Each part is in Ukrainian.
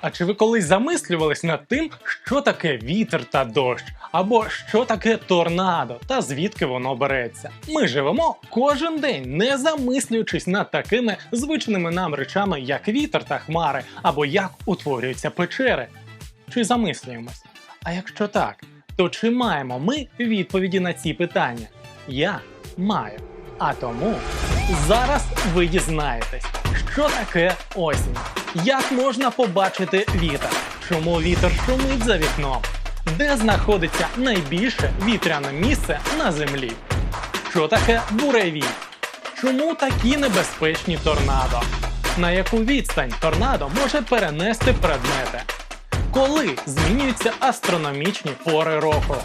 А чи ви колись замислювались над тим, що таке вітер та дощ, або що таке торнадо, та звідки воно береться? Ми живемо кожен день, не замислюючись над такими звичними нам речами, як вітер та хмари, або як утворюються печери. Чи замислюємось? А якщо так, то чи маємо ми відповіді на ці питання? Я маю. А тому зараз ви дізнаєтесь, що таке осінь, як можна побачити вітер, чому вітер шумить за вікном, де знаходиться найбільше вітряне місце на землі, що таке буревій, чому такі небезпечні торнадо, на яку відстань торнадо може перенести предмети, коли змінюються астрономічні пори року.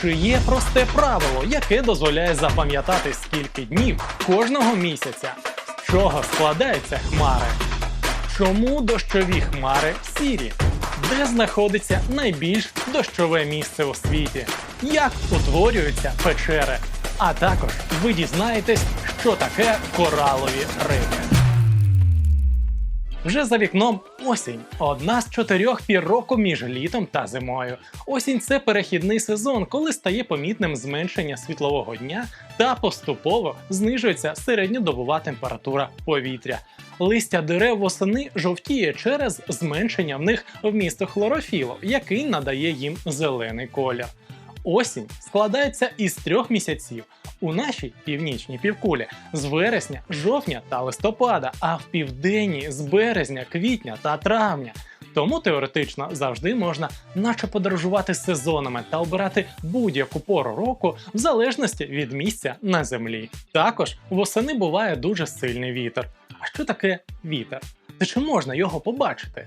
Чи є просте правило, яке дозволяє запам'ятати скільки днів кожного місяця, з чого складаються хмари? Чому дощові хмари сірі? Де знаходиться найбільш дощове місце у світі? Як утворюються печери? А також ви дізнаєтесь, що таке коралові риби. Вже за вікном осінь одна з чотирьох пір року між літом та зимою. Осінь це перехідний сезон, коли стає помітним зменшення світлового дня та поступово знижується середньодобова температура повітря. Листя дерев восени жовтіє через зменшення в них вмісту хлорофілу, який надає їм зелений колір. Осінь складається із трьох місяців у нашій північній півкулі з вересня, жовтня та листопада, а в південній з березня, квітня та травня. Тому теоретично завжди можна наче подорожувати сезонами та обирати будь-яку пору року в залежності від місця на землі. Також восени буває дуже сильний вітер. А що таке вітер? Та чи можна його побачити?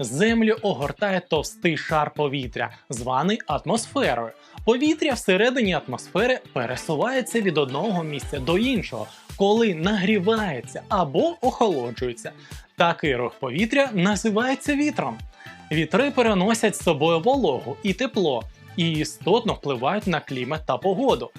Землю огортає товстий шар повітря, званий атмосферою. Повітря всередині атмосфери пересувається від одного місця до іншого, коли нагрівається або охолоджується. Такий рух повітря називається вітром. Вітри переносять з собою вологу і тепло і істотно впливають на клімат та погоду.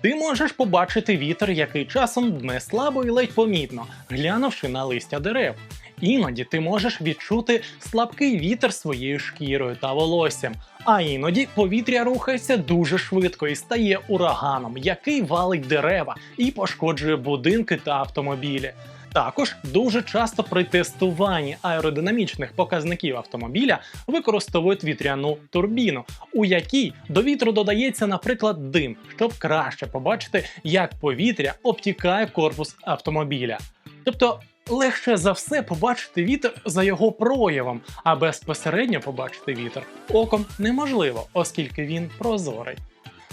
Ти можеш побачити вітер, який часом дме слабо і ледь помітно, глянувши на листя дерев. Іноді ти можеш відчути слабкий вітер своєю шкірою та волоссям, а іноді повітря рухається дуже швидко і стає ураганом, який валить дерева і пошкоджує будинки та автомобілі. Також дуже часто при тестуванні аеродинамічних показників автомобіля використовують вітряну турбіну, у якій до вітру додається, наприклад, дим, щоб краще побачити, як повітря обтікає корпус автомобіля. Тобто легше за все побачити вітер за його проявом, а безпосередньо побачити вітер оком неможливо, оскільки він прозорий.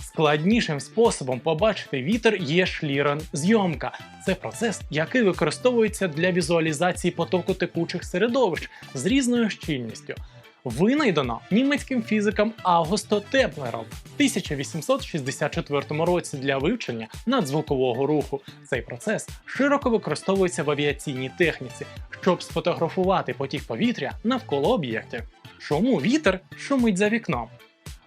Складнішим способом побачити вітер є шлірен зйомка. Це процес, який використовується для візуалізації потоку текучих середовищ з різною щільністю. Винайдено німецьким фізиком Августо Теплером в 1864 році для вивчення надзвукового руху. Цей процес широко використовується в авіаційній техніці, щоб сфотографувати потік повітря навколо об'єктів. Чому вітер шумить за вікном?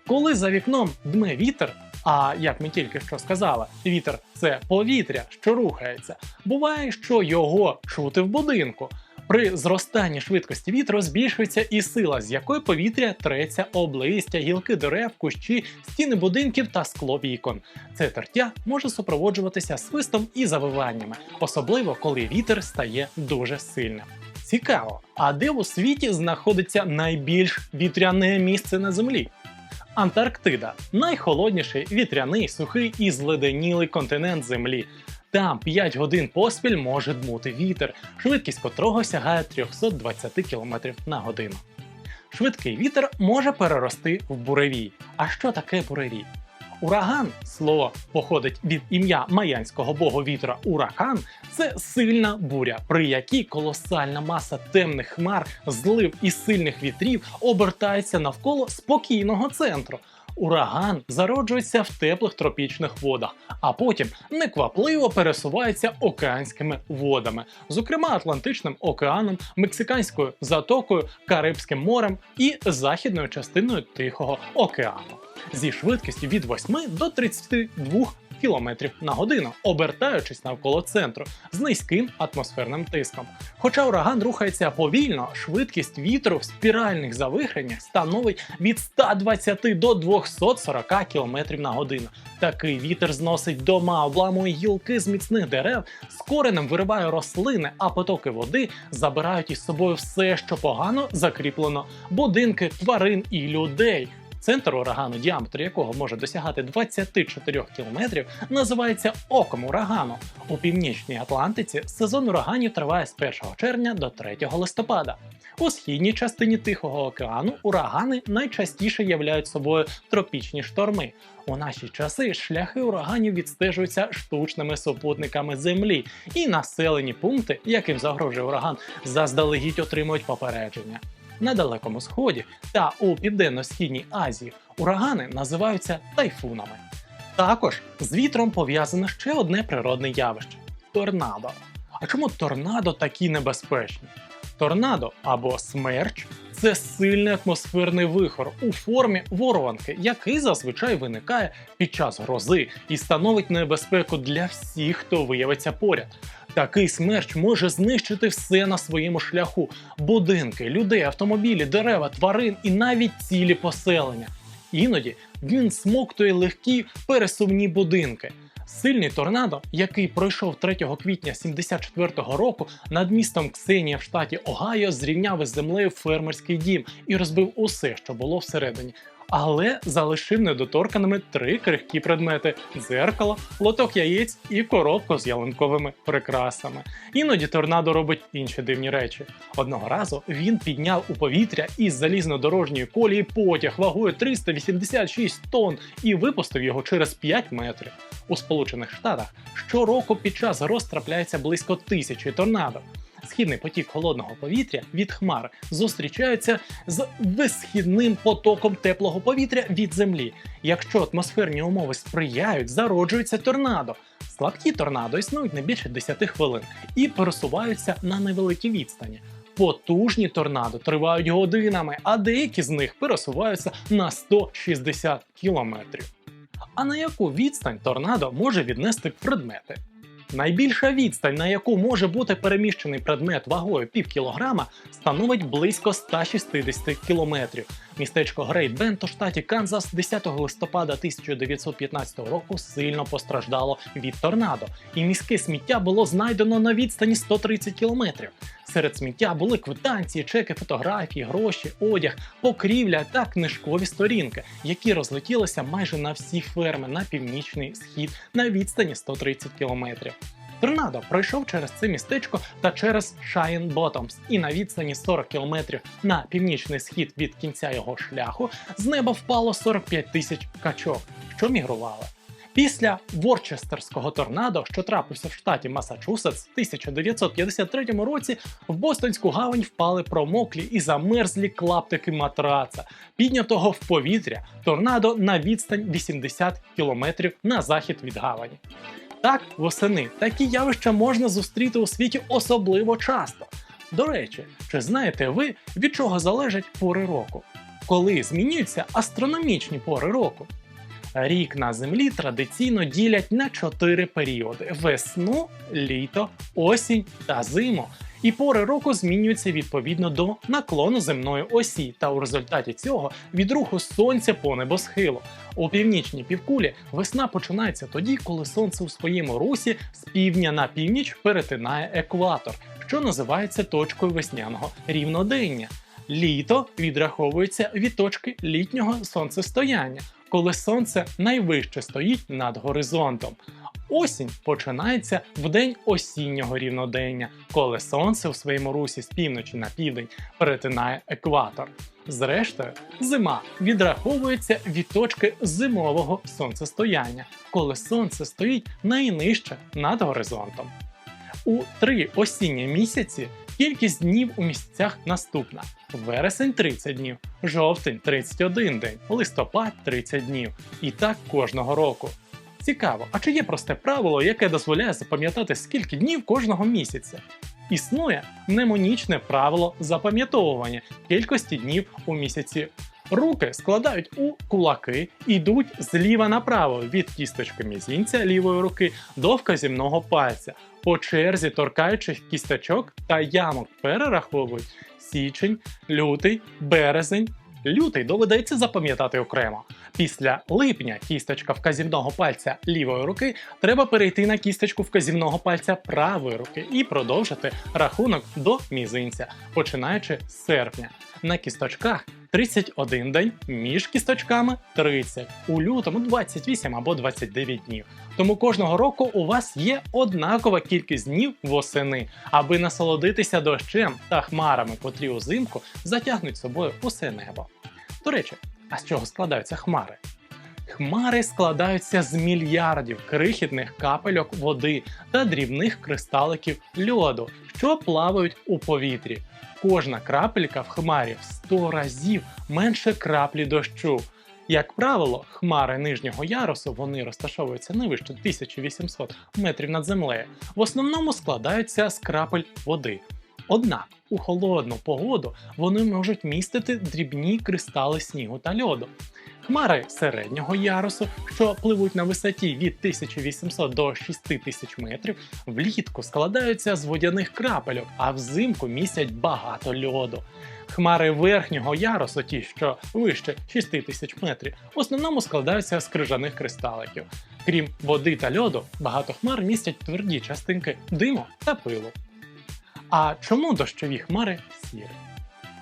Коли за вікном дме вітер, а як ми тільки що сказали, вітер це повітря, що рухається. Буває, що його чути в будинку. При зростанні швидкості вітру збільшується і сила, з якої повітря треться об гілки дерев, кущі, стіни будинків та скло вікон. Це тертя може супроводжуватися свистом і завиваннями, особливо коли вітер стає дуже сильним. Цікаво, а де у світі знаходиться найбільш вітряне місце на землі? Антарктида найхолодніший вітряний, сухий і зледенілий континент Землі. Там 5 годин поспіль може дмути вітер, швидкість котрого сягає 320 км на годину. Швидкий вітер може перерости в буревій. А що таке буревій? Ураган, слово походить від ім'я майянського бога вітра Уракан, це сильна буря, при якій колосальна маса темних хмар, злив і сильних вітрів обертається навколо спокійного центру. Ураган зароджується в теплих тропічних водах, а потім неквапливо пересувається океанськими водами, зокрема Атлантичним океаном, Мексиканською затокою, Карибським морем і західною частиною Тихого океану. Зі швидкістю від 8 до 32 км на годину, обертаючись навколо центру з низьким атмосферним тиском. Хоча ураган рухається повільно, швидкість вітру в спіральних завихреннях становить від 120 до 240 км на годину. Такий вітер зносить дома, обламує гілки з міцних дерев, з коренем вириває рослини, а потоки води забирають із собою все, що погано закріплено: будинки, тварин і людей. Центр урагану, діаметр якого може досягати 24 км, називається оком урагану. У північній Атлантиці сезон ураганів триває з 1 червня до 3 листопада. У східній частині Тихого океану урагани найчастіше являють собою тропічні шторми. У наші часи шляхи ураганів відстежуються штучними супутниками Землі, і населені пункти, яким загрожує ураган, заздалегідь отримують попередження. На Далекому Сході та у Південно-Східній Азії урагани називаються тайфунами. Також з вітром пов'язане ще одне природне явище торнадо. А чому торнадо такі небезпечні? Торнадо або смерч це сильний атмосферний вихор у формі воронки, який зазвичай виникає під час грози і становить небезпеку для всіх, хто виявиться поряд. Такий смерч може знищити все на своєму шляху: будинки, людей, автомобілі, дерева, тварин і навіть цілі поселення. Іноді він смоктує легкі пересувні будинки. Сильний торнадо, який пройшов 3 квітня 74-го року над містом Ксенія в штаті Огайо, зрівняв із землею фермерський дім і розбив усе, що було всередині. Але залишив недоторканими три крихкі предмети: дзеркало, лоток яєць і коробку з ялинковими прикрасами. Іноді торнадо робить інші дивні речі. Одного разу він підняв у повітря із залізнодорожньої колії потяг вагою 386 тонн і випустив його через 5 метрів. У Сполучених Штатах щороку під час гроз трапляється близько тисячі торнадо. Східний потік холодного повітря від хмар зустрічається з висхідним потоком теплого повітря від землі. Якщо атмосферні умови сприяють, зароджується торнадо. Слабкі торнадо існують не більше 10 хвилин і пересуваються на невеликій відстані. Потужні торнадо тривають годинами, а деякі з них пересуваються на 160 кілометрів. А на яку відстань торнадо може віднести предмети? Найбільша відстань, на яку може бути переміщений предмет вагою пів кілограма, становить близько 160 кілометрів. Містечко Грейт Бенд у штаті Канзас 10 листопада 1915 року сильно постраждало від торнадо, і міське сміття було знайдено на відстані 130 кілометрів. Серед сміття були квитанції, чеки, фотографії, гроші, одяг, покрівля та книжкові сторінки, які розлетілися майже на всі ферми на північний схід на відстані 130 кілометрів. Торнадо пройшов через це містечко та через Шайн Ботомс, і на відстані 40 кілометрів на північний схід від кінця його шляху з неба впало 45 тисяч качок, що мігрували. Після Ворчестерського торнадо, що трапився в штаті Масачусетс в 1953 році, в Бостонську гавань впали промоклі і замерзлі клаптики матраца, піднятого в повітря торнадо на відстань 80 кілометрів на захід від гавані. Так, восени такі явища можна зустріти у світі особливо часто. До речі, чи знаєте ви, від чого залежать пори року? Коли змінюються астрономічні пори року? Рік на землі традиційно ділять на чотири періоди: весну, літо, осінь та зиму. І пори року змінюються відповідно до наклону земної осі, та у результаті цього від руху сонця по небосхилу. У північній півкулі весна починається тоді, коли сонце у своєму русі з півдня на північ перетинає екватор, що називається точкою весняного рівнодення. Літо відраховується від точки літнього сонцестояння, коли сонце найвище стоїть над горизонтом. Осінь починається в день осіннього рівнодення, коли сонце в своєму русі з півночі на південь перетинає екватор. Зрештою, зима відраховується від точки зимового сонцестояння, коли сонце стоїть найнижче над горизонтом. У три осінні місяці кількість днів у місяцях наступна: вересень 30 днів, жовтень 31 день, листопад 30 днів. І так кожного року. Цікаво, а чи є просте правило, яке дозволяє запам'ятати скільки днів кожного місяця? Існує мнемонічне правило запам'ятовування кількості днів у місяці Руки складають у кулаки, ідуть зліва направо від кісточки мізінця лівої руки до вказівного пальця. По черзі торкаючись кісточок та ямок перераховують січень, лютий, березень. Лютий доведеться запам'ятати окремо. Після липня кісточка вказівного пальця лівої руки треба перейти на кісточку вказівного пальця правої руки і продовжити рахунок до мізинця, починаючи з серпня. На кісточках 31 день, між кісточками 30, у лютому 28 або 29 днів. Тому кожного року у вас є однакова кількість днів восени, аби насолодитися дощем та хмарами, котрі узимку затягнуть собою усе небо. До речі, а з чого складаються хмари? Хмари складаються з мільярдів крихітних капельок води та дрібних кристаликів льоду, що плавають у повітрі. Кожна крапелька в хмарі в 100 разів менше краплі дощу. Як правило, хмари нижнього ярусу вони розташовуються не вище 1800 метрів над землею. В основному складаються з крапель води. Однак у холодну погоду вони можуть містити дрібні кристали снігу та льоду. Хмари середнього ярусу, що пливуть на висоті від 1800 до 6000 метрів, влітку складаються з водяних крапельок, а взимку містять багато льоду. Хмари верхнього ярусу, ті, що вище 6000 метрів, в основному складаються з крижаних кристаликів. Крім води та льоду, багато хмар містять тверді частинки диму та пилу. А чому дощові хмари сірі?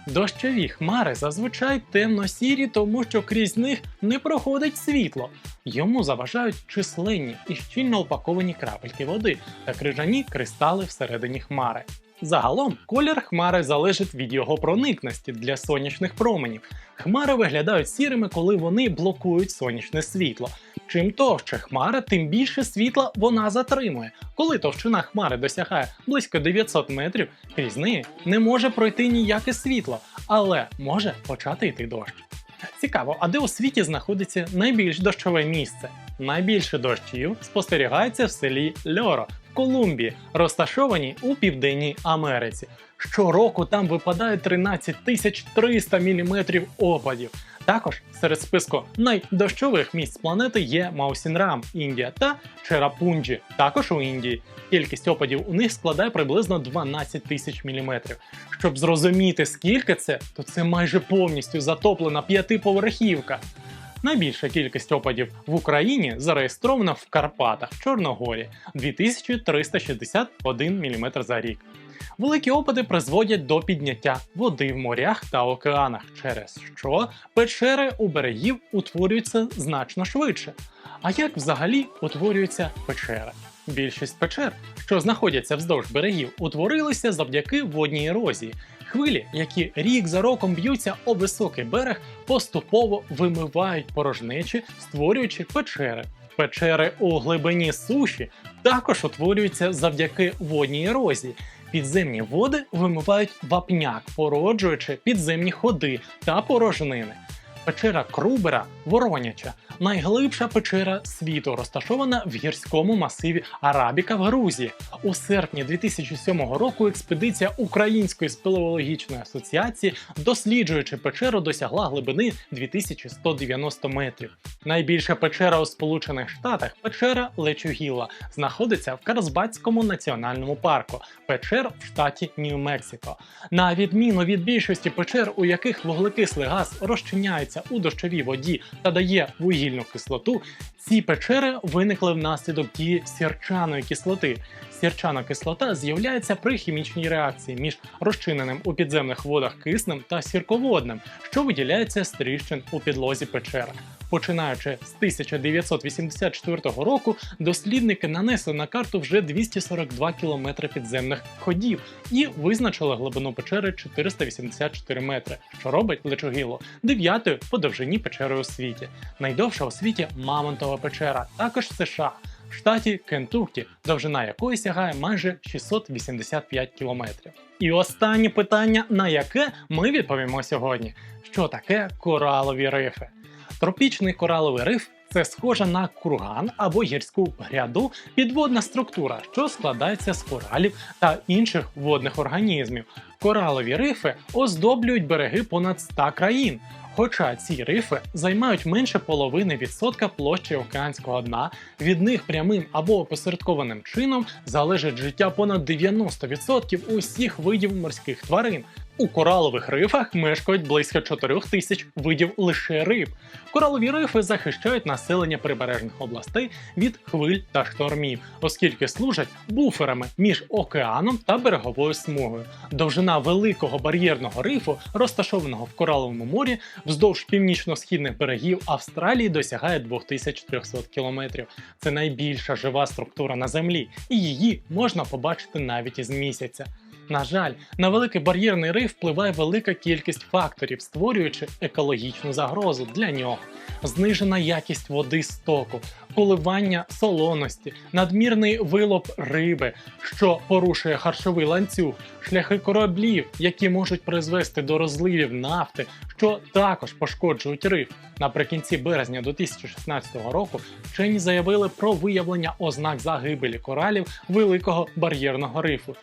Дощові хмари зазвичай темно-сірі, тому що крізь них не проходить світло. Йому заважають численні і щільно упаковані крапельки води та крижані кристали всередині хмари. Загалом колір хмари залежить від його проникності для сонячних променів. Хмари виглядають сірими, коли вони блокують сонячне світло. Чим товще хмара, тим більше світла вона затримує. Коли товщина хмари досягає близько 900 метрів, крізь неї не може пройти ніяке світло, але може почати йти дощ. Цікаво, а де у світі знаходиться найбільш дощове місце? Найбільше дощів спостерігається в селі Льоро Колумбії, розташованій у Південній Америці. Щороку там випадає 13 300 мм опадів. Також серед списку найдощових місць планети є Маусінрам, Індія та Черапунджі, також у Індії. Кількість опадів у них складає приблизно 12 тисяч міліметрів. Щоб зрозуміти, скільки це, то це майже повністю затоплена п'ятиповерхівка. Найбільша кількість опадів в Україні зареєстрована в Карпатах, Чорногорі 2361 мм за рік. Великі опади призводять до підняття води в морях та океанах, через що печери у берегів утворюються значно швидше. А як взагалі утворюються печери? Більшість печер, що знаходяться вздовж берегів, утворилися завдяки водній ерозії. Хвилі, які рік за роком б'ються об високий берег, поступово вимивають порожнечі, створюючи печери. Печери у глибині суші також утворюються завдяки водній ерозії. Підземні води вимивають вапняк, породжуючи підземні ходи та порожнини. Печера Крубера Вороняча найглибша печера світу, розташована в гірському масиві Арабіка в Грузії. У серпні 2007 року експедиція Української спелеологічної асоціації, досліджуючи печеру, досягла глибини 2190 метрів. Найбільша печера у Сполучених Штатах печера Лечугіла, знаходиться в Карсбатському національному парку. Печер в штаті Нью-Мексико. На відміну від більшості печер, у яких вуглекислий газ розчиняється у дощовій воді та дає вугільну кислоту, ці печери виникли внаслідок дії сірчаної кислоти. Сірчана кислота з'являється при хімічній реакції між розчиненим у підземних водах киснем та сірководним, що виділяється з тріщин у підлозі печери. Починаючи з 1984 року, дослідники нанесли на карту вже 242 кілометри підземних ходів і визначили глибину печери 484 метри, що робить Лечогіло дев'ятою по довжині печерою у світі. Найдовша у світі Мамонтова печера, також в США. В штаті Кентуккі, довжина якої сягає майже 685 кілометрів. І останнє питання, на яке ми відповімо сьогодні: що таке коралові рифи? Тропічний кораловий риф це схожа на курган або гірську гряду підводна структура, що складається з коралів та інших водних організмів. Коралові рифи оздоблюють береги понад 100 країн. Хоча ці рифи займають менше половини відсотка площі океанського дна, від них прямим або опосередкованим чином залежить життя понад 90% усіх видів морських тварин. У коралових рифах мешкають близько 4 тисяч видів лише риб. Коралові рифи захищають населення прибережних областей від хвиль та штормів, оскільки служать буферами між океаном та береговою смугою. Довжина великого бар'єрного рифу, розташованого в Кораловому морі, вздовж північно-східних берегів Австралії досягає 2300 кілометрів. Це найбільша жива структура на землі, і її можна побачити навіть із місяця. На жаль, на великий бар'єрний риф впливає велика кількість факторів, створюючи екологічну загрозу для нього. Знижена якість води стоку, коливання солоності, надмірний вилов риби, що порушує харчовий ланцюг, шляхи кораблів, які можуть призвести до розливів нафти, що також пошкоджують риф. Наприкінці березня 2016 року вчені заявили про виявлення ознак загибелі коралів великого бар'єрного рифу.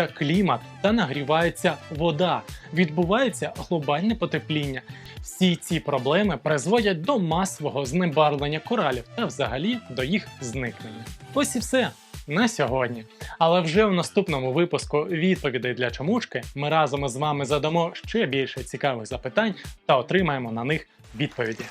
Змінюється клімат та нагрівається вода, відбувається глобальне потепління. Всі ці проблеми призводять до масового знебарвлення коралів та взагалі до їх зникнення. Ось і все на сьогодні. Але вже в наступному випуску відповідей для чомучки ми разом із вами задамо ще більше цікавих запитань та отримаємо на них відповіді.